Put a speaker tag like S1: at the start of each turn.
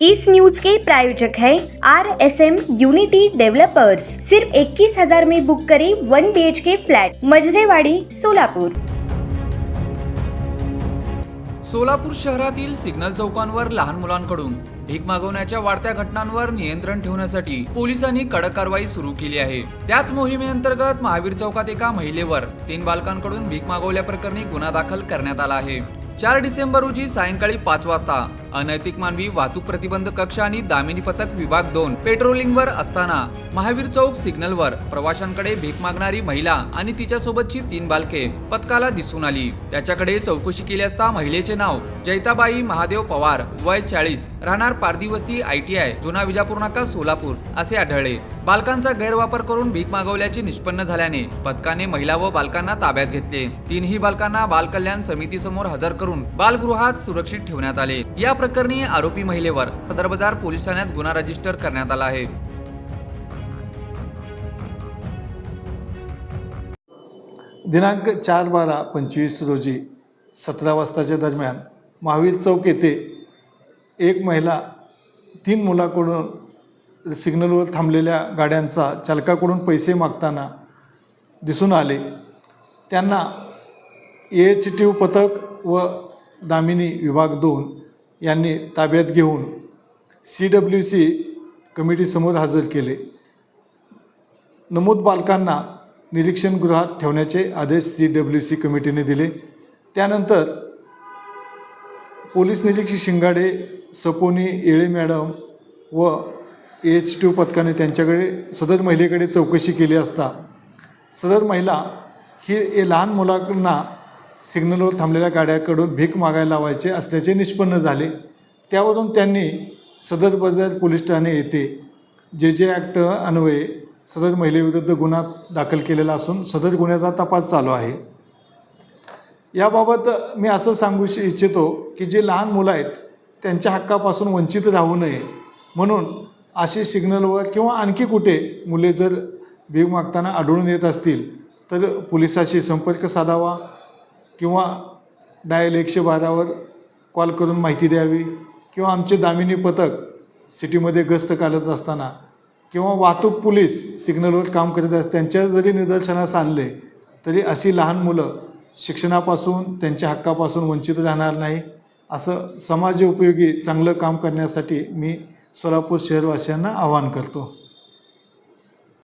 S1: इस news के प्रायोजक है R S M unity developers सिर्फ इक्कीस हजार में बुक करें one B H K flat Majrewadi Solapur.
S2: Solapur शहरातील सिग्नल चौकांवर लहान मुलांकडून भीक मागवण्याच्या वाढत्या घटनांवर नियंत्रण ठेवण्यासाठी पोलिसांनी कडक कारवाई सुरू केली आहे. त्याच मोहिमेअंतर्गत महावीर चौकात एका महिलेवर तीन बालकांकडून भीक मागवल्याप्रकरणी गुन्हा दाखल करण्यात आला आहे. चार डिसेंबर रोजी सायंकाळी पाच वाजता अनैतिक मानवी वाहतूक प्रतिबंध कक्ष आणि दामिनी पथक विभाग दोन पेट्रोलिंगवर असताना महावीर चौक सिग्नलवर प्रवाशांकडे भीक मागणारी महिला आणि तिच्यासोबतची तीन बालके पथकाला दिसून आली. त्याच्याकडे चौकशी केली असता महिलेचे नाव जैताबाई महादेव पवार वय चाळीस राहणार पारधी वस्ती आय टी आय जुना विजापूर नाका सोलापूर असे आढळले. बालकांचा गैरवापर करून भीक मागवल्याचे निष्पन्न झाल्याने पथकाने महिला व बालकांना ताब्यात घेतले. तीनही बालकांना बाल कल्याण समितीसमोर हजर करून बालगृहात सुरक्षित ठेवण्यात आले. या प्रकरणी आरोपी महिलेवर सदर बाजार पोलीस ठाण्यात गुन्हा रजिस्टर करण्यात आला आहे.
S3: दिनांक चार बारा पंचवीस रोजी सतरा वाजताच्या दरम्यान महावीर चौक येथे एक महिला तीन मुलाकडून सिग्नलवर थांबलेल्या गाड्यांचा चालकाकडून पैसे मागताना दिसून आले. त्यांना ए एच टी पथक व दामिनी विभाग दोन यांनी ताब्यात घेऊन सी डब्ल्यू सी कमिटीसमोर हजर केले. नमूद बालकांना निरीक्षण गृहात ठेवण्याचे आदेश सी डब्ल्यू सी कमिटीने दिले. त्यानंतर पोलीस निरीक्षक शिंगाडे सपोनी येळे मॅडम व एच टू पथकाने त्यांच्याकडे सदर महिलेकडे चौकशी केली असता सदर महिला ही हे लहान मुलांना सिग्नलवर थांबलेल्या गाड्याकडून भीक मागायला लावायचे असल्याचे निष्पन्न झाले. त्यावरून त्यांनी सदर बाजार पोलीस ठाणे येथे जे जे ॲक्ट अन्वये सदर महिलेविरुद्ध गुन्हा दाखल केलेला असून सदर गुन्ह्याचा तपास चालू आहे. याबाबत मी असं सांगू इच्छितो की जे लहान मुलं आहेत त्यांच्या हक्कापासून वंचित राहू नये. म्हणून अशी सिग्नलवर किंवा आणखी कुठे मुले जर भीक मागताना आढळून येत असतील तर पोलिसाशी संपर्क साधावा. किंवा डायल एकशे बारावर कॉल करून माहिती द्यावी किंवा आमचे दामिनी पथक सिटीमध्ये गस्त घालत असताना किंवा वाहतूक पोलीस सिग्नलवर काम करत असतात त्यांच्या जरी निदर्शनास आणले तरी अशी लहान मुलं शिक्षणापासून त्यांच्या हक्कापासून वंचित राहणार नाही असं समाज उपयोगी चांगलं काम करण्यासाठी मी सोलापूर शहरवासियांना आवाहन करतो.